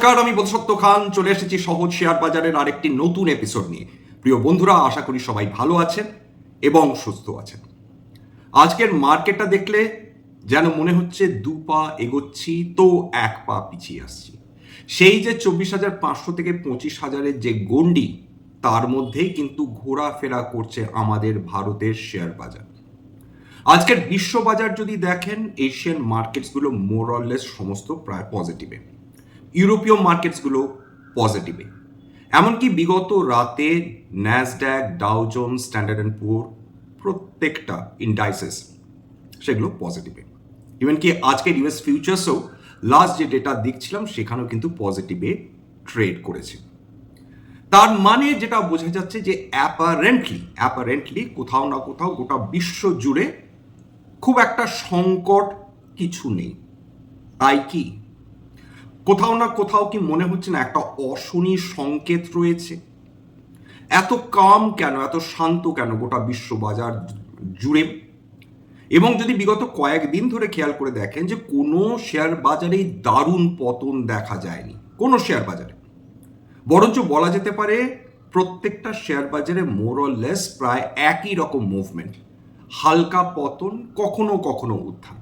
নমস্কার, আমি বোধসত্ত্ব খান। চলে এসেছি সহজ শেয়ার বাজারের আরেকটি নতুন এপিসোড নিয়ে। প্রিয় বন্ধুরা, আশা করি সবাই ভালো আছেন এবং সুস্থ আছেন। আজকের মার্কেটটা দেখলে যেন মনে হচ্ছে দু পা এগোচ্ছি, তো এক পা পিছিয়ে আসছি। সেই যে চব্বিশ হাজার পাঁচশো থেকে পঁচিশ হাজারের যে গন্ডি তার মধ্যেই কিন্তু ঘোরাফেরা করছে আমাদের ভারতের শেয়ার বাজার। আজকের বিশ্ব বাজার যদি দেখেন, এশিয়ান মার্কেটসগুলো মোরলেস সমস্ত প্রায় পজিটিভে ইউরোপীয় মার্কেটসগুলো পজিটিভে এমনকি বিগত রাতে ন্যাসড্যাক ডাউজন স্ট্যান্ডার্ড অ্যান্ড পুর প্রত্যেকটা ইন্ডাইসেস সেগুলো পজিটিভে ইভেন কি আজকের ইউএস ফিউচার্সও লাস্ট যে ডেটা দেখছিলাম, সেখানেও কিন্তু পজিটিভে ট্রেড করেছে। তার মানে যেটা বোঝা যাচ্ছে যে অ্যাপারেন্টলি অ্যাপারেন্টলি কোথাও না কোথাও গোটা বিশ্ব জুড়ে খুব একটা সংকট কিছু নেই। তাই কি? কোথাও না কোথাও কি মনে হচ্ছে না একটা অশনি সংকেত রয়েছে? এত কাম কেন, এত শান্ত কেন গোটা বিশ্ব বাজার জুড়ে? এবং যদি বিগত কয়েকদিন ধরে খেয়াল করে দেখেন যে কোনো শেয়ার বাজারেই দারুণ পতন দেখা যায়নি, কোনো শেয়ার বাজারে। বরঞ্চ বলা যেতে পারে প্রত্যেকটা শেয়ার বাজারে মোরলেস প্রায় একই রকম মুভমেন্ট হালকা পতন কখনো কখনো উত্থান।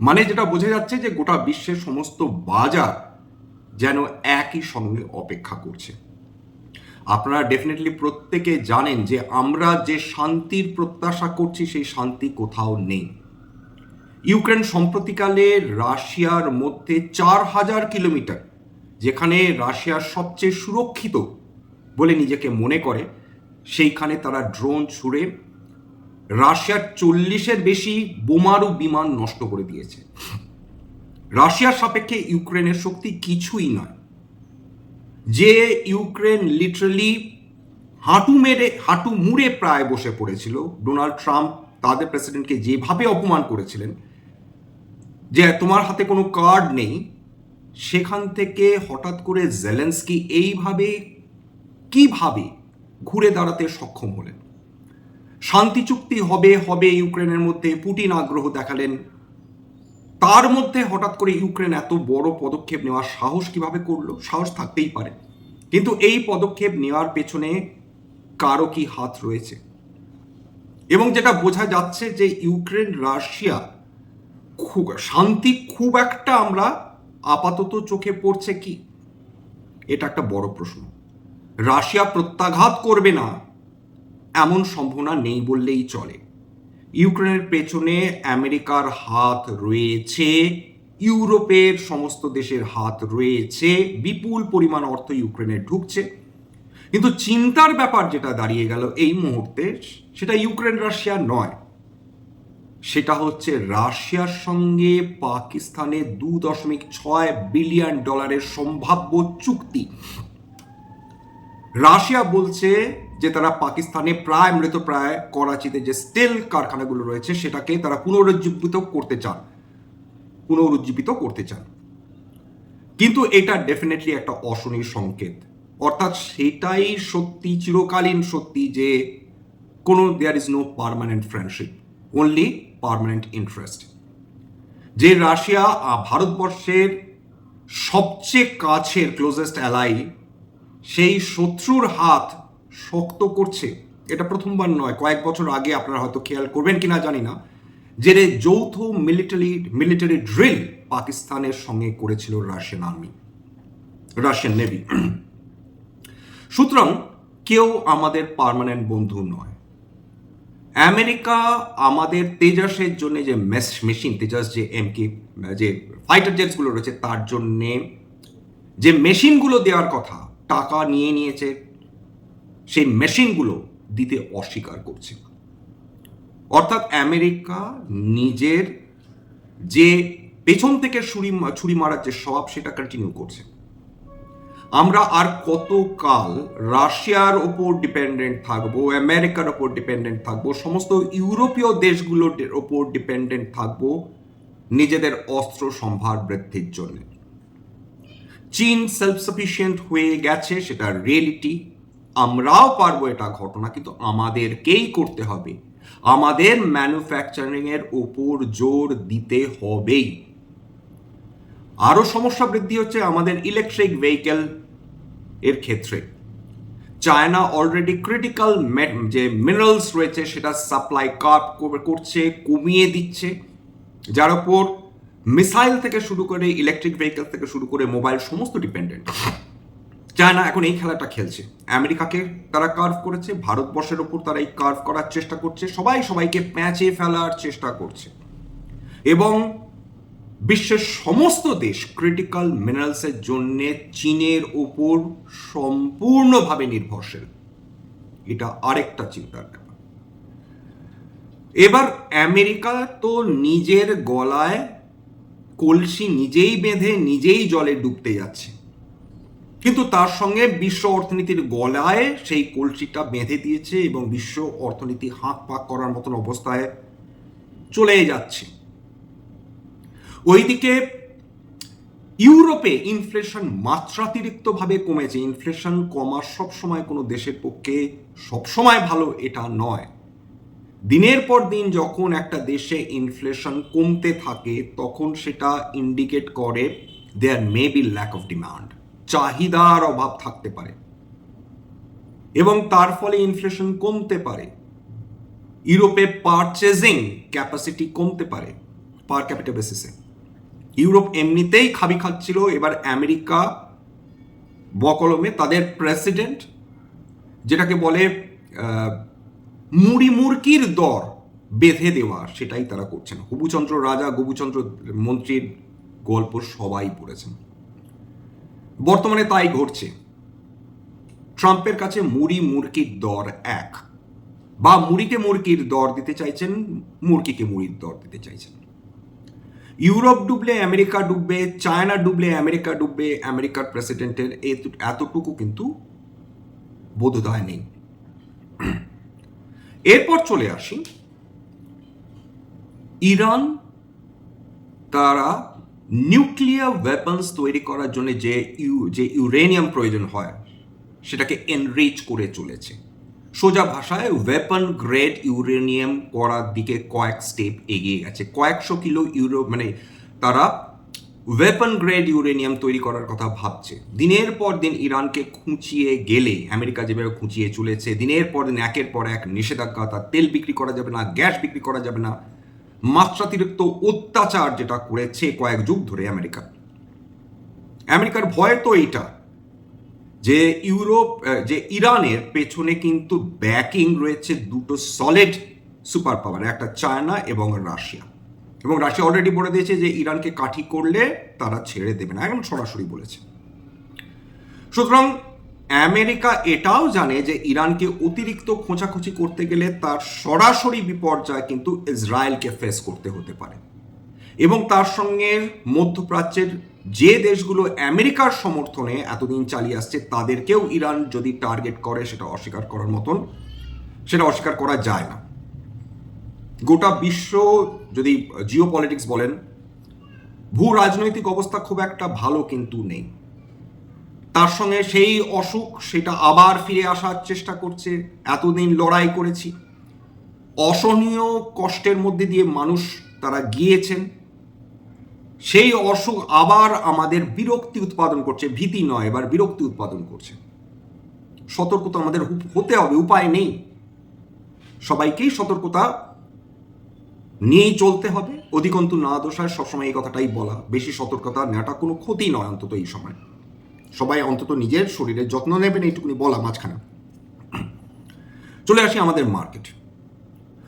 মানে যেটা বোঝা যাচ্ছে যে গোটা বিশ্বের সমস্ত বাজার যেন একই সঙ্গে অপেক্ষা করছে। আপনারা ডেফিনেটলি প্রত্যেকে জানেন যে আমরা যে শান্তির প্রত্যাশা করছি, সেই শান্তি কোথাও নেই। ইউক্রেন সম্প্রতিকালে রাশিয়ার মধ্যে চার হাজার কিলোমিটার, যেখানে রাশিয়ার সবচেয়ে সুরক্ষিত বলে নিজেকে মনে করে, সেইখানে তারা ড্রোন ছুড়ে রাশিয়ার চল্লিশের বেশি বোমারু বিমান নষ্ট করে দিয়েছে। রাশিয়ার সাপেক্ষে ইউক্রেনের শক্তি কিছুই নয়। যে ইউক্রেন লিটারালি হাঁটু মেরে, হাঁটু মুড়ে প্রায় বসে পড়েছিল, ডোনাল্ড ট্রাম্প তাদের প্রেসিডেন্টকে যেভাবে অপমান করেছিলেন, যে তোমার হাতে কোনো কার্ড নেই, সেখান থেকে হঠাৎ করে জেলেন্সকি এইভাবে, কীভাবে ঘুরে দাঁড়াতে সক্ষম হলেন? শান্তি চুক্তি হবে হবে ইউক্রেনের মধ্যে। পুটিন আগ্রহ দেখালেন। তার মধ্যে হঠাৎ করে ইউক্রেন এত বড় পদক্ষেপ নেওয়ার সাহস কীভাবে করল? সাহস থাকতেই পারে। কিন্তু এই পদক্ষেপ নেওয়ার পেছনে কারও কি হাত রয়েছে? এবং যেটা বোঝা যাচ্ছে যে ইউক্রেন, রাশিয়া খুব, শান্তি খুব একটা আমরা আপাতত চোখে পড়ছে কি? এটা একটা বড় প্রশ্ন। রাশিয়া প্রত্যাঘাত করবে না। এমন সম্ভাবনা নেই বললেই চলে। ইউক্রেনের পেছনে আমেরিকার হাত রয়েছে, ইউরোপের সমস্ত দেশের হাত রয়েছে, বিপুল পরিমাণ অর্থ ইউক্রেনে ঢুকছে। কিন্তু চিন্তার ব্যাপার যেটা দাঁড়িয়ে গেল এই মুহূর্তে, সেটা ইউক্রেন রাশিয়া নয়। সেটা হচ্ছে রাশিয়ার সঙ্গে পাকিস্তানের দু দশমিক ছয় বিলিয়ন ডলারের সম্ভাব্য চুক্তি। রাশিয়া বলছে যে তারা পাকিস্তানে প্রায় মৃতপ্রায় করাচিতে যে স্টিল কারখানাগুলো রয়েছে, সেটাকে তারা পুনরুজ্জীবিত করতে চান। পুনরুজ্জীবিত করতে চান। কিন্তু এটা ডেফিনেটলি একটা অশনির সংকেত। অর্থাৎ সেটাই সত্যি, চিরকালীন সত্যি যে কোনো there is no permanent friendship only permanent interest যে রাশিয়া ভারতবর্ষের সবচেয়ে কাছের ক্লোজেস্ট অ্যালাই সেই শত্রুর হাত শক্ত করছে, এটা প্রথমবার নয়, কয়েক বছর আগে আপনারা হয়তো খেয়াল করবেন কিনা জানি না, যে যৌথ মিলিটারি মিলিটারি ড্রিল পাকিস্তানের সঙ্গে করেছিল রাশিয়ান আর্মি রাশিয়ান নেভি সুতরাং কেউ আমাদের পার্মানেন্ট বন্ধু নয়। আমেরিকা আমাদের তেজাসের জন্য যে মেস মেশিন তেজাস যে এমকে যে ফাইটার জেটসগুলো রয়েছে, তার জন্যে যে মেশিনগুলো দেওয়ার কথা, টাকা নিয়ে নিয়েছে সেই মেশিনগুলো দিতে অস্বীকার করছে অর্থাৎ আমেরিকা নিজের যে পেছন থেকে ছুরি ছুরি মারার যে স্বভাব সেটা কন্টিনিউ করছে। আমরা আর কত কাল রাশিয়ার ওপর ডিপেন্ডেন্ট থাকব, আমেরিকার ওপর ডিপেন্ডেন্ট থাকব, সমস্ত ইউরোপীয় দেশগুলোর ওপর ডিপেন্ডেন্ট থাকব নিজেদের অস্ত্র সম্ভার বৃদ্ধির জন্য। চীন সেলফ সাফিসিয়েন্ট হয়ে গেছে, সেটা রিয়েলিটি আমরাও পারব এটা ঘটনা, কিন্তু আমাদেরকেই করতে হবে। আমাদের ম্যানুফ্যাকচারিং এর উপর জোর দিতে হবেই। আরও সমস্যা বৃদ্ধি হচ্ছে আমাদের ইলেকট্রিক ভেহিকেল এর ক্ষেত্রে। চায়না অলরেডি ক্রিটিক্যাল যে মিনারেলস রয়েছে সেটা সাপ্লাই কাট করছে, কমিয়ে দিচ্ছে। যার ওপর মিসাইল থেকে শুরু করে ইলেকট্রিক ভেহিকেল থেকে শুরু করে মোবাইল সমস্ত ডিপেন্ডেন্ট চায়না এখন এই খেলাটা খেলছে। আমেরিকাকে তারা কার্ভ করেছে, ভারতবর্ষের ওপর তারা এই কার্ভ করার চেষ্টা করছে, সবাই সবাইকে প্যাঁচে ফেলার চেষ্টা করছে। এবং বিশ্বের সমস্ত দেশ ক্রিটিক্যাল মিনারেলসের জন্য চীনের ওপর সম্পূর্ণভাবে নির্ভরশীল। এটা আরেকটা চিন্তার ব্যাপার। এবার আমেরিকা তো নিজের গলায় কলসি নিজেই বেঁধে নিজেই জলে ডুবতে যাচ্ছে। কিন্তু তার সঙ্গে বিশ্ব অর্থনীতির গলায় সেই কলসিটা বেঁধে দিয়েছে এবং বিশ্ব অর্থনীতি হাঁক পাক করার মতন অবস্থায় চলে যাচ্ছে। ওইদিকে ইউরোপে ইনফ্লেশন মাত্রাতিরিক্তভাবে কমেছে। ইনফ্লেশন কমা সবসময় কোনো দেশের পক্ষে সবসময় ভালো এটা নয়। দিনের পর দিন যখন একটা দেশে ইনফ্লেশন কমতে থাকে, তখন সেটা ইন্ডিকেট করে there may be lack of demand চাহিদার অভাব থাকতে পারে। এবং তার ফলে ইনফ্লেশন কমতে পারে। ইউরোপে পারচেজিং ক্যাপাসিটি কমতে পারে পার ক্যাপিটাল বেসিসে ইউরোপ এমনিতেই খাবি খাচ্ছিল, এবার আমেরিকা বকলমে তাদের প্রেসিডেন্ট যেটাকে বলে মুড়ি মুরকির দর বেঁধে দেওয়া, সেটাই তারা করছেন হবুচন্দ্র রাজা, গবুচন্দ্র মন্ত্রীর গল্প সবাই পড়েছেন। বর্তমানে তাই ঘটছে। ট্রাম্পের কাছে মুড়ি মুরকির দর এক বা মুড়িকে মুরকির দর দিতে চাইছেন মুরকিকে মুড়ির দর দিতে চাইছেন। ইউরোপ ডুবলে আমেরিকা ডুববে, চায়না ডুবলে আমেরিকা ডুববে, আমেরিকার প্রেসিডেন্টের এতটুকু কিন্তু বোধদায় নেই। এরপর চলে আসি। ইরান তারা নিউক্লিয়ার ওয়েপন্স তৈরি করার জন্য যে ইউ, যে ইউরেনিয়াম প্রয়োজন হয়, সেটাকে এনরিচ করে চলেছে। সোজা ভাষায় ওয়েপন গ্রেড ইউরেনিয়াম করার দিকে কয়েক স্টেপ এগিয়ে গেছে। কয়েকশো কিলো ইউরো মানে তারা ওয়েপন গ্রেড ইউরেনিয়াম তৈরি করার কথা ভাবছে। দিনের পর দিন ইরানকে খুঁচিয়ে গেলে, আমেরিকা যেভাবে খুঁচিয়ে চলেছে, দিনের পর দিন একের পর এক নিষেধাজ্ঞা, তার তেল বিক্রি করা যাবে না, গ্যাস বিক্রি করা যাবে না মাত্রাতিরিক্ত অত্যাচার যেটা করেছে কয়েক যুগ ধরে আমেরিকা। আমেরিকার ভয় তো এইটা যে ইউরোপ যে ইরানের পেছনে কিন্তু ব্যাকিং রয়েছে দুটো সলিড সুপার পাওয়ার একটা চায়না এবং রাশিয়া। এবং রাশিয়া অলরেডি বলে দিয়েছে যে ইরানকে কাঠি করলে তারা ছেড়ে দেবে না, একদম সরাসরি বলেছে। সুতরাং আমেরিকা এটাও জানে যে ইরানকে অতিরিক্ত খোঁচাখুচি করতে গেলে তার সরাসরি বিপর্যয় কিন্তু ইসরায়েলকে ফেস করতে হতে পারে। এবং তার সঙ্গে মধ্যপ্রাচ্যের যে দেশগুলো আমেরিকার সমর্থনে এতদিন চালিয়ে আসছে, তাদেরকেও ইরান যদি টার্গেট করে, সেটা অস্বীকার করার মতন, সেটা অস্বীকার করা যায় না। গোটা বিশ্ব যদি জিও বলেন ভূ রাজনৈতিক অবস্থা খুব একটা ভালো কিন্তু নেই। তার সঙ্গে সেই অসুখ সেটা আবার ফিরে আসার চেষ্টা করছে, এতদিন লড়াই করেছি। অসহনীয় কষ্টের মধ্যে দিয়ে মানুষ তারা গিয়েছেন। সেই অসুখ আবার আমাদের বিরক্তি উৎপাদন করছে, ভীতি নয়, এবার বিরক্তি উৎপাদন করছে। সতর্কতা আমাদের হতে হবে, উপায় নেই। সবাইকেই সতর্কতা নিয়েই চলতে হবে। অধিকন্তু না দোষায় সবসময় এই কথাটাই বলা। বেশি সতর্কতা নেওয়াটা কোনো ক্ষতি নয় অন্তত এই সময়। সবাই অন্তত নিজের শরীরের যত্ন নেবেন, এইটুকুনি বলা মাঝখানে। চলে আসি আমাদের মার্কেট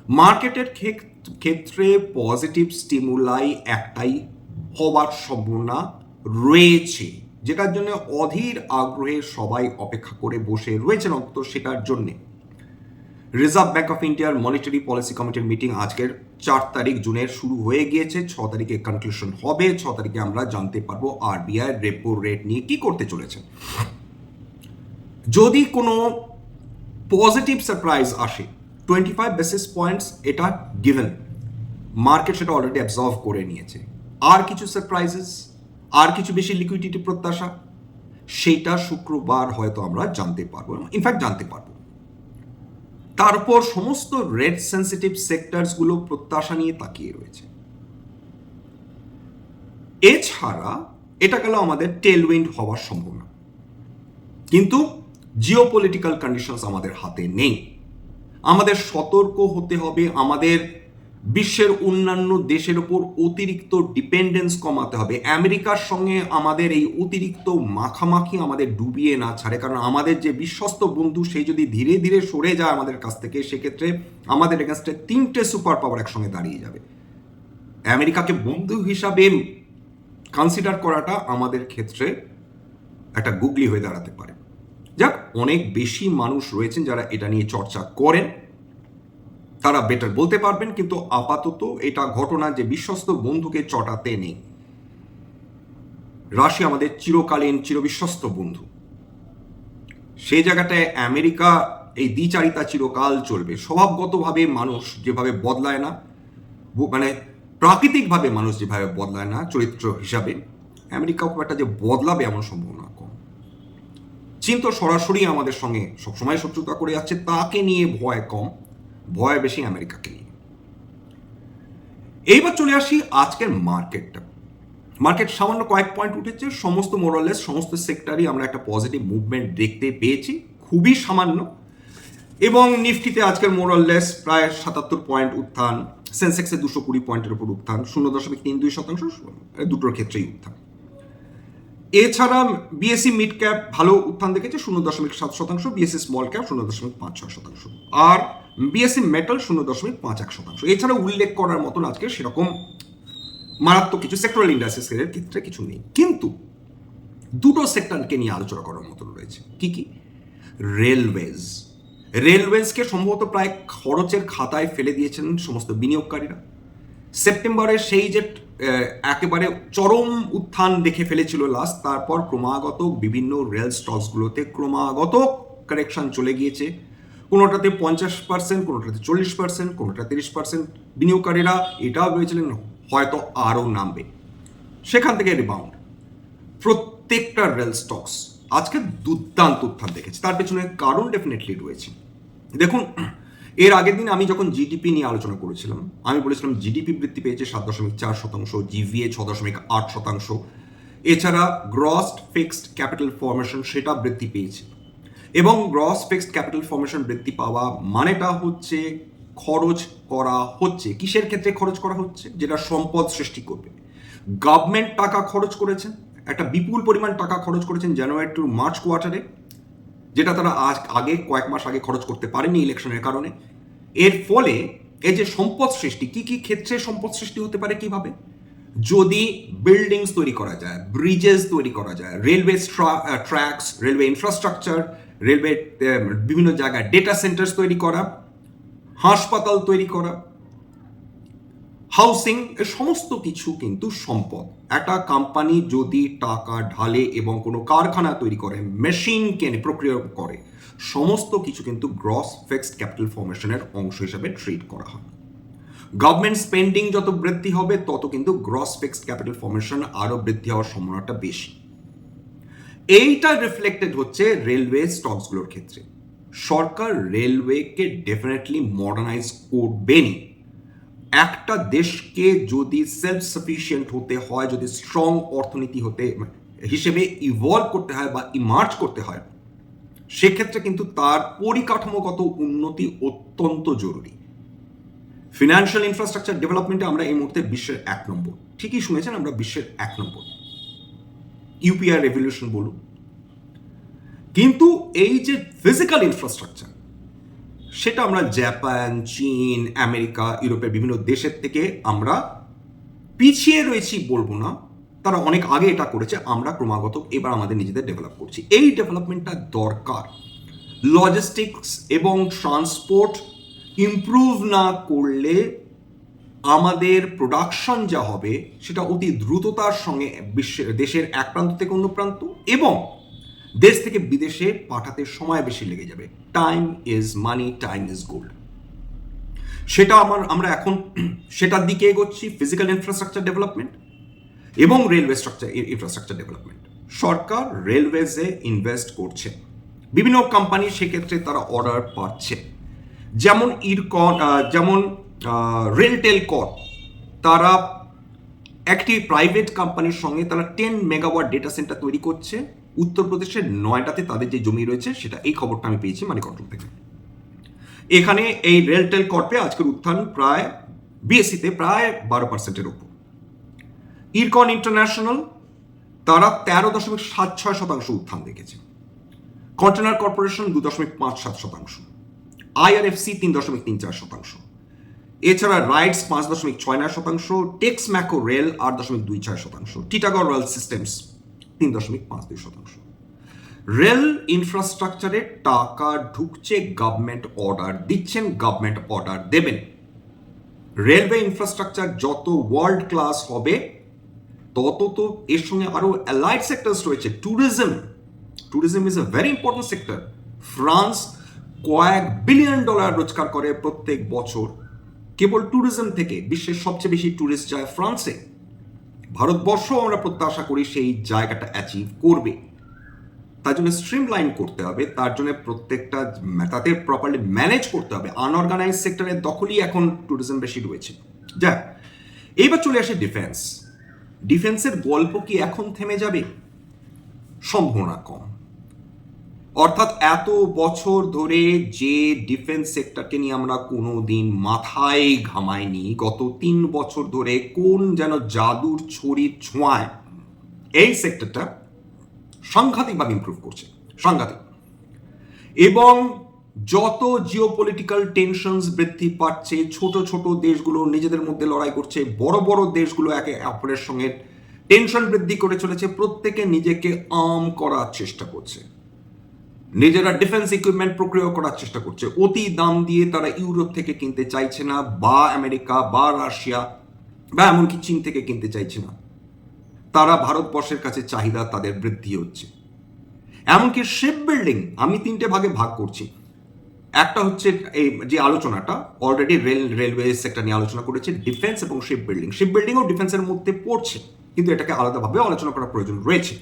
মার্কেটের ক্ষেত্রে পজিটিভ স্টিমুলাই একটাই হবার সম্ভাবনা রয়েছে, যেটার জন্য অধীর আগ্রহে সবাই অপেক্ষা করে বসে রয়েছেন, অন্তত সেটার জন্যে। রিজার্ভ ব্যাঙ্ক অফ ইন্ডিয়ার মনিটারি পলিসি কমিটির মিটিং আজকের চার তারিখ জুনের শুরু হয়ে গিয়েছে, ছ তারিখে কনক্লুশন হবে, ছ তারিখে আমরা জানতে পারব আরবিআই রেপো রেট নিয়ে কি করতে চলেছে। যদি কোনো পজিটিভ সারপ্রাইজ আসে টোয়েন্টি ফাইভ বেসিস পয়েন্টস এটা গিভেন মার্কেট সেটা অলরেডি অ্যাবজর্ভ করে নিয়েছে। আর কিছু সারপ্রাইজেস আর কিছু বেশি লিকুইডিটি প্রত্যাশা সেটা শুক্রবার হয়তো আমরা জানতে পারব ইনফ্যাক্ট জানতে পারব। তারপর সমস্ত রেড সেন্সিটিভ সেক্টরসগুলো প্রত্যাশা নিয়ে তাকিয়ে রয়েছে। এছাড়া এটা গেল আমাদের টেলউইন্ড হওয়ার সম্ভাবনা। কিন্তু জিও পলিটিক্যাল কন্ডিশনস আমাদের হাতে নেই। আমাদের সতর্ক হতে হবে, আমাদের বিশ্বের অন্যান্য দেশের ওপর অতিরিক্ত ডিপেন্ডেন্স কমাতে হবে। আমেরিকার সঙ্গে আমাদের এই অতিরিক্ত মাখামাখি আমাদের ডুবিয়ে না ছাড়ে। কারণ আমাদের যে বিশ্বস্ত বন্ধু সেই যদি ধীরে ধীরে সরে যায় আমাদের কাছ থেকে, সেক্ষেত্রে আমাদের এগেনস্টে তিনটে সুপার পাওয়ার একসঙ্গে দাঁড়িয়ে যাবে। আমেরিকাকে বন্ধু হিসাবে কনসিডার করাটা আমাদের ক্ষেত্রে একটা গুগলি হয়ে দাঁড়াতে পারে। যাক, অনেক বেশি মানুষ রয়েছেন যারা এটা নিয়ে চর্চা করেন। তারা বেটার বলতে পারবেন, কিন্তু আপাতত এটা ঘটনা যে বিশ্বস্ত বন্ধুকে চটাতে নেই। রাশিয়া আমাদের চিরকালীন, চিরবিশ্বস্ত বন্ধু। সেই জায়গাটায় আমেরিকা, এই দ্বিচারিতা চিরকাল চলবে। স্বভাবগতভাবে মানুষ যেভাবে বদলায় না মানে প্রাকৃতিকভাবে মানুষ যেভাবে বদলায় না, চরিত্র হিসাবে আমেরিকা খুব একটা যে বদলাবে এমন সম্ভাবনা কম। চীন তো সরাসরি আমাদের সঙ্গে সবসময় শত্রুতা করে যাচ্ছে, তাকে নিয়ে ভয় কম। ভয় বেশি আমেরিকাকে নিয়ে। এইবার চলে আসি আজকের মার্কেটটা। মার্কেট সামান্য কয়েক পয়েন্ট উঠেছে, সমস্ত মোরালেস সমস্ত সেক্টরই আমরা একটা পজিটিভ মুভমেন্ট দেখতে পেয়েছি, খুবই সামান্য। এবং নিফটিতে আজকের মোরাললেস প্রায় সাতাত্তর পয়েন্ট উত্থান সেন্সেক্সে দুশো কুড়ি পয়েন্টের উপর উত্থান, শূন্য দশমিক তিন দুই শতাংশ দুটোর ক্ষেত্রেই উত্থান। এছাড়া বিএসসি মিড ক্যাপ ভালো উত্থান দেখেছে, শূন্য দশমিক সাত শতাংশ বিএসসি স্মল ক্যাপ শূন্য দশমিক পাঁচ ছয় শতাংশ। আর বিএসসি মেটাল শূন্য দশমিক পাঁচ এক শতাংশ। এছাড়া উল্লেখ করার মতন আজকে সেরকম মারাত্মক কিছু সেক্টরাল ইন্ডাস্ট্রিজের ক্ষেত্রে কিছু নেই। কিন্তু দুটো সেক্টরকে নিয়ে আলোচনা করার মতন রয়েছে। কি কি? রেলওয়েজ রেলওয়েজকে সম্ভবত প্রায় খরচের খাতায় ফেলে দিয়েছেন সমস্ত বিনিয়োগকারীরা। সেপ্টেম্বরে সেই যে একেবারে চরম উত্থান দেখে ফেলেছিল লাস্ট তারপর ক্রমাগত বিভিন্ন রেল স্টকসগুলোতে ক্রমাগত কারেকশন চলে গিয়েছে। কোনোটাতে পঞ্চাশ পার্সেন্ট কোনোটাতে চল্লিশ পার্সেন্ট কোনোটা তিরিশ পার্সেন্ট বিনিয়োগকারীরা এটাও ভেবেছিলেন হয়তো আরও নামবে। সেখান থেকে রিবাউন্ড প্রত্যেকটা রেল স্টকস আজকে দুর্দান্ত উত্থান দেখেছে। তার পেছনে কারণ ডেফিনেটলি রয়েছে। দেখুন, এর আগের দিন আমি যখন জিডিপি নিয়ে আলোচনা করেছিলাম, আমি বলেছিলাম জিডিপি বৃদ্ধি পেয়েছে সাত দশমিক চার শতাংশ জিভিএ ছ দশমিক আট শতাংশ। এছাড়া গ্রস ফিক্সড ক্যাপিটাল ফর্মেশন সেটা বৃদ্ধি পেয়েছে। এবং গ্রস ফিক্সড ক্যাপিটাল ফর্মেশন বৃদ্ধি পাওয়া মানেটা হচ্ছে খরচ করা হচ্ছে। কিসের ক্ষেত্রে খরচ করা হচ্ছে? যেটা সম্পদ সৃষ্টি করবে। গভর্নমেন্ট টাকা খরচ করেছেন। একটা বিপুল পরিমাণ টাকা খরচ করেছেন জানুয়ারি টু মার্চ কোয়ার্টারে যেটা তারা আজ, আগে, কয়েক মাস আগে খরচ করতে পারেনি ইলেকশনের কারণে। এর ফলে এই যে সম্পদ সৃষ্টি, কি কি ক্ষেত্রে সম্পদ সৃষ্টি হতে পারে কীভাবে? যদি বিল্ডিংস তৈরি করা যায় ব্রিজেস তৈরি করা যায় railway tracks railway infrastructure railway বিভিন্ন জায়গায় ডেটা সেন্টার্স তৈরি করা, হাসপাতাল তৈরি করা হাউসিং এ সমস্ত কিছু কিন্তু সম্পদ। একটা কোম্পানি যদি টাকা ঢালে এবং কোনো কারখানা তৈরি করে মেশিন কেনে, প্রক্রিয়া করে, সমস্ত কিছু কিন্তু গ্রস ফিক্সড ক্যাপিটাল ফর্মেশনের অংশ হিসাবে ট্রিট করা হয়। গভর্নমেন্ট স্পেন্ডিং যত বৃদ্ধি হবে, তত কিন্তু গ্রস ফিক্সড ক্যাপিটাল ফর্মেশন আরও বৃদ্ধি হওয়ার সম্ভাবনাটা বেশি। এইটা রিফ্লেক্টেড হচ্ছে রেলওয়ে স্টকসগুলোর ক্ষেত্রে। সরকার রেলওয়েকে ডেফিনেটলি মডার্নাইজ করবেনই একটা দেশকে যদি সেলফ সাফিসিয়েন্ট হতে হয়, যদি স্ট্রং অর্থনীতি হতে, হিসেবে ইভলভ করতে হয় বা ইমার্জ করতে হয়, সেক্ষেত্রে কিন্তু তার পরিকাঠামোগত উন্নতি অত্যন্ত জরুরি। ফিনান্সিয়াল ইনফ্রাস্ট্রাকচার ডেভেলপমেন্টে আমরা এই মুহূর্তে বিশ্বের এক নম্বর। ঠিকই শুনেছেন, আমরা বিশ্বের এক নম্বর। ইউপিআই রেভলিউশন বলুন কিন্তু এই যে ফিজিক্যাল ইনফ্রাস্ট্রাকচার সেটা আমরা জাপান চীন আমেরিকা ইউরোপের বিভিন্ন দেশের থেকে আমরা পিছিয়ে রয়েছি বলব না। তারা অনেক আগে এটা করেছে, আমরা ক্রমাগত এবার আমাদের নিজেদের ডেভেলপ করছি। এই ডেভেলপমেন্টটা দরকার। লজিস্টিক্স এবং ট্রান্সপোর্ট ইমপ্রুভ না করলে আমাদের প্রোডাকশন যা হবে, সেটা অতি দ্রুততার সঙ্গে বিশ্বের, দেশের এক প্রান্ত থেকে অন্য প্রান্ত এবং দেশ থেকে বিদেশে পাঠাতে সময় বেশি লেগে যাবে। Time is money time is gold সেটা আমার, আমরা এখন সেটার দিকে এগোচ্ছি ফিজিক্যাল ইনফ্রাস্ট্রাকচার ডেভেলপমেন্ট এবং রেলওয়ে স্ট্রাকচার ইনফ্রাস্ট্রাকচার ডেভেলপমেন্ট সরকার রেলওয়েজে ইনভেস্ট করছে। বিভিন্ন কোম্পানি সেক্ষেত্রে তারা অর্ডার পাচ্ছে। যেমন ইরকন যেমন রেলটেল কর তারা একটি প্রাইভেট কোম্পানির সঙ্গে তারা টেন মেগাওয়াট ডেটা সেন্টার তৈরি করছে। উত্তরপ্রদেশের নয়টাতে তাদের যে জমি রয়েছে, সেটা এই খবরটা আমি পেয়েছি মানে কন্ট্রোল থেকে। এখানে এই রেলটেল কর্পে আজকের উত্থান প্রায় বিএসসিতে প্রায় বারো পার্সেন্টের ওপর ইরকন ইন্টারন্যাশনাল তারা তেরো দশমিক সাত ছয় শতাংশ উত্থান দেখেছে। কন্টেনার কর্পোরেশন দু দশমিক পাঁচ সাত শতাংশ। আইআরএফসি তিন দশমিক তিন চার শতাংশ। এছাড়া রাইডস পাঁচ দশমিক ছয় নয় শতাংশ, টেক্স ম্যাকো রেল আট দশমিক দুই ছয় শতাংশ, টিটাগড় রেল সিস্টেমস তিন দশমিক পাঁচ দুই শতাংশ। রেল ইনফ্রাস্ট্রাকচারে টাকা ঢুকছে, গভর্নমেন্ট অর্ডার দিচ্ছেন, গভর্নমেন্ট অর্ডার দেবেন। রেলওয়ে ইনফ্রাস্ট্রাকচার যত ওয়ার্ল্ড ক্লাস হবে, তত তো এর সঙ্গে আরও অ্যালাইড সেক্টরস রয়েছে। Tourism tourism is a very important sector France কয়েক বিলিয়ন ডলার রোজগার করে প্রত্যেক বছর। কেবল ট্যুরিজম থেকে বিশ্বের সবচেয়ে বেশি ট্যুরিস্ট যায় ফ্রান্সে। ভারতবর্ষ আমরা প্রত্যাশা করি সেই জায়গাটা অ্যাচিভ করবে। তার জন্য স্ট্রিম লাইন করতে হবে, তার জন্য প্রত্যেকটা তাতে প্রপারলি ম্যানেজ করতে হবে। আনঅর্গানাইজ সেক্টরের দখলই এখন ট্যুরিজম বেশি রয়েছে। যাক এইবার চলে আসে ডিফেন্স ডিফেন্সের গল্প কি এখন থেমে যাবে? সম্ভাবনা কম। অর্থাৎ এত বছর ধরে যে ডিফেন্স সেক্টরকে নিয়ে আমরা কোনো দিন মাথায় ঘামাইনি, গত তিন বছর ধরে কোন যেন জাদুর ছড়ির ছোঁয়ায়, এই সেক্টরটা সাংঘাতিকভাবে ইমপ্রুভ করছে, সাংঘাতিক। এবং যত জিও পলিটিক্যাল টেনশনস বৃদ্ধি পাচ্ছে, ছোট ছোট দেশগুলো নিজেদের মধ্যে লড়াই করছে, বড় বড় দেশগুলো একে অপরের সঙ্গে টেনশন বৃদ্ধি করে চলেছে, প্রত্যেকে নিজেকে আম করার চেষ্টা করছে। নিজেরা ডিফেন্স ইকুইপমেন্ট প্রক্রিয়া করার চেষ্টা করছে। অতি দাম দিয়ে তারা ইউরোপ থেকে কিনতে চাইছে না, বা আমেরিকা, বা রাশিয়া, বা এমনকি চীন থেকে কিনতে চাইছে না। তারা ভারতবর্ষের কাছে চাহিদা তাদের বৃদ্ধি হচ্ছে। এমনকি শিপ বিল্ডিং আমি তিনটে ভাগে ভাগ করছি। একটা হচ্ছে এই যে আলোচনাটা অলরেডি রেল রেলওয়ে সেক্টর নিয়ে আলোচনা করেছে ডিফেন্স এবং শিপ বিল্ডিং শিপ বিল্ডিংও ডিফেন্সের মধ্যে পড়ছে, কিন্তু এটাকে আলাদাভাবে আলোচনা করার প্রয়োজন রয়েছে।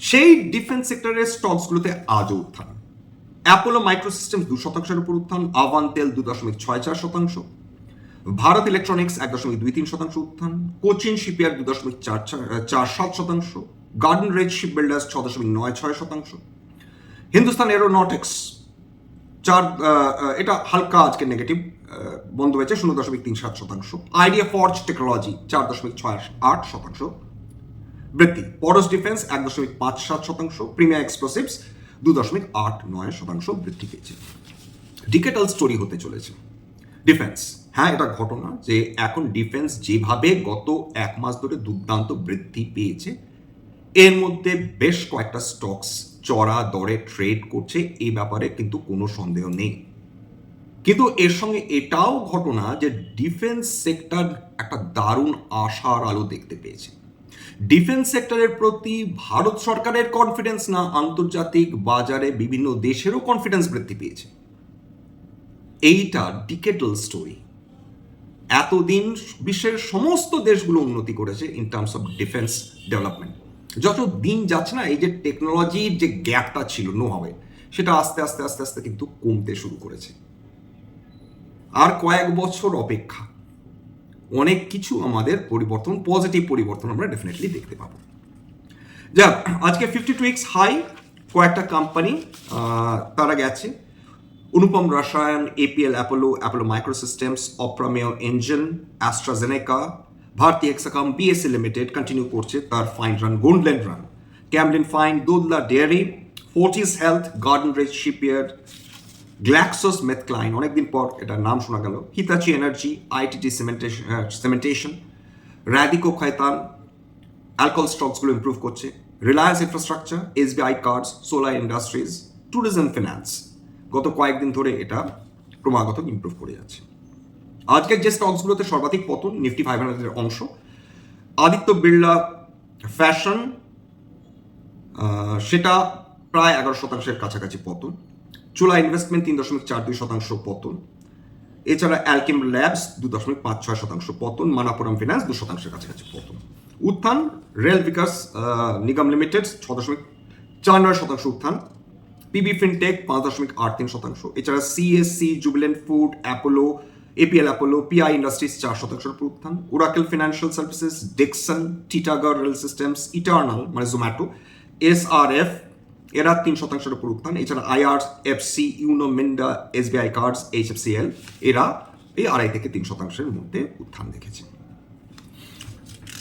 সেই ডিফেন্স সেক্টরের স্টকসগুলোতে আজও উত্থান। অ্যাপোলো মাইক্রোসিস্টেম দু শতাংশের উপর উত্থান আভান তেল দু দশমিক ছয় চার শতাংশ, ভারত ইলেকট্রনিক্স এক দশমিক দুই তিন শতাংশ উত্থান কোচিন শিপইয়ার্ড দু দশমিক চার চার সাত শতাংশ গার্ডেন রেজ শিপ বিল্ডার্স ছ দশমিক নয় ছয় শতাংশ হিন্দুস্তান এরোনটিক্স চার এটা হালকা আজকে নেগেটিভ বন্ধ হয়েছে, শূন্য দশমিক তিন সাত শতাংশ আইডিয়া ফর্জ টেকনোলজি চার দশমিক ছয় আট শতাংশ বৃদ্ধি পরস ডিফেন্স এক দশমিক পাঁচ সাত শতাংশ, প্রিমিয়ার এক্সপ্লোসিভস দু দশমিক আট নয় শতাংশ বৃদ্ধি পেয়েছে। ডিকেটাল স্টোরি হতে চলেছে। ডিফেন্স। হ্যাঁ এটা ঘটনা যে এখন ডিফেন্স যেভাবে গত এক মাস ধরে দুর্দান্ত বৃদ্ধি পেয়েছে, এর মধ্যে বেশ কয়েকটা স্টকস চড়া দরে ট্রেড করছে এই ব্যাপারে কিন্তু কোনো সন্দেহ নেই। কিন্তু এর সঙ্গে এটাও ঘটনা যে ডিফেন্স সেক্টর একটা দারুণ আশার আলো দেখতে পেয়েছে। ডিফেন্স সেক্টরের প্রতি ভারত সরকারের কনফিডেন্স না, আন্তর্জাতিক বাজারে বিভিন্ন দেশেরও কনফিডেন্স বৃদ্ধি পেয়েছে। এইটা ডিকেটল স্টোরি এতদিন বিশ্বের সমস্ত দেশগুলো উন্নতি করেছে in terms of defence development যত দিন যাচ্ছে না, এই যে টেকনোলজির যে গ্যাপটা ছিল নো হবে সেটা আস্তে আস্তে আস্তে আস্তে কিন্তু কমতে শুরু করেছে। আর কয়েক বছর অপেক্ষা। অনেক কিছু আমাদের পরিবর্তন পজিটিভ পরিবর্তন আমরা ডেফিনেটলি দেখতে পাবো। যাক, আজকে ফিফটি টু হাই কয়েকটা কোম্পানি তারা গেছে। Anupam Rasayan APL Apollo Apollo microsystems Aprameya engine AstraZeneca Bharti Hexacom BSC limited continue করছে তার fine run Goldland run Camlin fine Dodla dairy Fortis health garden reach shipyard GlaxoSmithKline অনেকদিন পর এটার নাম শোনা গেল। Hitachi energy ITT cementation cementation Radico Khaitan alcohol স্টকসগুলো improve করছে। Reliance infrastructure SBI cards solar industries tourism finance গত কয়েকদিন ধরে এটা ক্রমাগত ইম্প্রুভ করে যাচ্ছে। আজকের যে স্টকসগুলোতে সর্বাধিক পতন নিফটি ফাইভ হান্ড্রেডের অংশ আদিত্য বিড়লা ফ্যাশন সেটা প্রায় এগারো শতাংশের কাছাকাছি পতন। চোলা ইনভেস্টমেন্ট তিন দশমিক চার দুই শতাংশ পতন। এছাড়া অ্যালকিম ল্যাবস দু দশমিক পাঁচ ছয় শতাংশ পতন মানাপুরম ফিনান্স দু শতাংশের কাছাকাছি পতন। উত্থান রেল বিকাশ নিগম লিমিটেড ছ দশমিক চার নয় শতাংশ উত্থান। পিবি ফিনটেক পাঁচ দশমিক আট তিন শতাংশ। এছাড়া CSC Jubilant food Apollo APL Apollo PI industries চার শতাংশের উপর উত্থান। Oracle financial services Dixon Titagarh rail systems eternal মানে জোম্যাটো এস আর এফ এরা তিন শতাংশের উপর উত্থান। এছাড়া IRFC Uno, Minda SBI cards HFCL এরা এই আড়াই থেকে তিন শতাংশের মধ্যে উত্থান দেখেছে।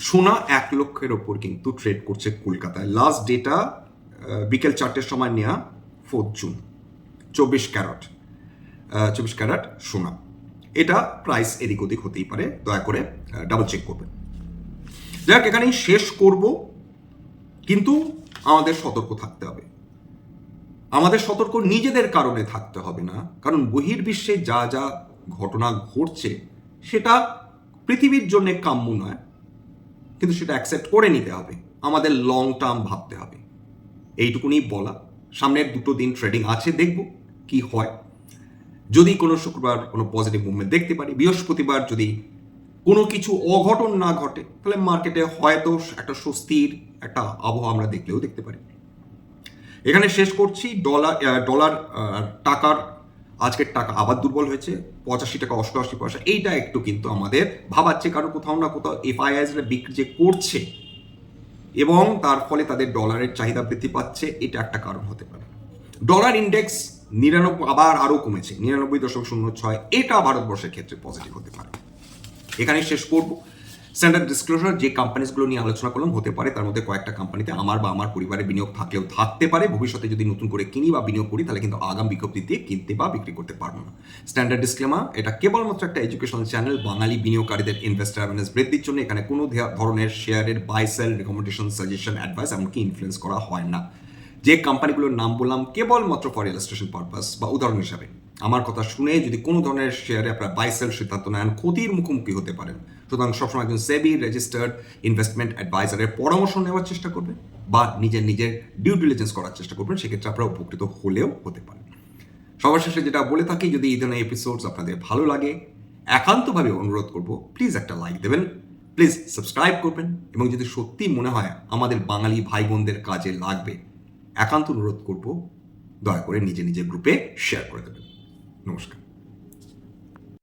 সোনা এক লক্ষের ওপর কিন্তু ট্রেড করছে কলকাতায়। লাস্ট ডেটা বিকেল চারটের সময় নেওয়া ফোর্থ জুন চব্বিশ ক্যারট চব্বিশ ক্যারেট সোনা। এটা প্রাইস এদিক ওদিক হতেই পারে। দয়া করে ডাবল চেক করবেন। হোক এখানেই শেষ করব। কিন্তু আমাদের সতর্ক থাকতে হবে। আমাদের সতর্ক নিজেদের কারণে থাকতে হবে না, কারণ বহির্বিশ্বে যা যা ঘটনা ঘটছে সেটা পৃথিবীর জন্য কাম্য নয়, কিন্তু সেটা অ্যাকসেপ্ট করে নিতে হবে, আমাদের লং টার্ম ভাবতে হবে। এইটুকুনি বলা। সামনের দুটো দিন ট্রেডিং আছে, দেখব কি হয়। যদি কোনো শুক্রবার কোনো পজিটিভ মুভমেন্ট দেখতে পারি, বৃহস্পতিবার যদি কোনো কিছু অঘটন না ঘটে, তাহলে মার্কেটে হয়তো একটা স্বস্তির একটা আবহাওয়া আমরা দেখলেও দেখতে পারি। এখানে শেষ করছি ডলার ডলার টাকার, আজকের টাকা আবার দুর্বল হয়েছে, পঁচাশি টাকা, অষ্টআশি পয়সা, এইটা একটু কিন্তু আমাদের ভাবাচ্ছে কারণ কোথাও না কোথাও এফআইআইসরা বিক্রি যে করছে এবং তার ফলে তাদের ডলারের চাহিদা বৃদ্ধি পাচ্ছে, এটা একটা কারণ হতে পারে। ডলার ইন্ডেক্স নিরানব্বই, আবার আরও কমেছে, নিরানব্বই দশমিক শূন্য ছয়, এটা ভারতবর্ষের ক্ষেত্রে পজিটিভ হতে পারে। এখানে শেষ করব। স্ট্যান্ডার্ড ডিসক্লোজার যে কোম্পানিজগুলো নিয়ে আলোচনা করলাম, হতে পারে তার মধ্যে কয়েকটা কোম্পানিতে আমার বা আমার পরিবারের বিনিয়োগ থাকলেও থাকতে পারে। ভবিষ্যতে যদি নতুন করে কিনি বা বিনিয়োগ করি, তাহলে কিন্তু আগাম বিজ্ঞপ্তি দিয়ে কিনতে বা বিক্রি করতে পারব না। স্ট্যান্ডার্ড ডিসক্লেমা এটা কেবলমাত্র একটা এডুকেশনাল চ্যানেল বাঙালি বিনিয়োগকারীদের ইনভেস্টার অ্যাওয়ারনেস বৃদ্ধির জন্য। এখানে কোনো ধরনের শেয়ারের buy sell recommendation suggestion advice এমনকি ইনফ্লুয়েন্স করা হয় না। যে কোম্পানিগুলোর নাম বললাম, কেবলমাত্র ফর ইলাস্ট্রেশন পারপাস বা উদাহরণ হিসাবে। আমার কথা শুনে যদি কোনো ধরনের শেয়ারে আপনার বাই সেল সিদ্ধান্ত নেন, ক্ষতির মুখোমুখি হতে পারেন। সুতরাং সবসময় একজন সেবি রেজিস্টার্ড ইনভেস্টমেন্ট অ্যাডভাইজারের পরামর্শ নেওয়ার চেষ্টা করবেন বা নিজের নিজের ডিউ ডিলিজেন্স করার চেষ্টা করবেন, সেক্ষেত্রে আপনারা উপকৃত হলেও হতে পারেন। সবার শেষে যেটা বলে থাকি, যদি এই ধরনের এপিসোডস আপনাদের ভালো লাগে, একান্তভাবে অনুরোধ করব প্লিজ একটা লাইক দেবেন প্লিজ সাবস্ক্রাইব করবেন এবং যদি সত্যি মনে হয় আমাদের বাঙালি ভাই বোনদের কাজে লাগবে, একান্ত অনুরোধ করব, দয়া করে নিজে নিজের গ্রুপে শেয়ার করে দেবেন। নমস্কার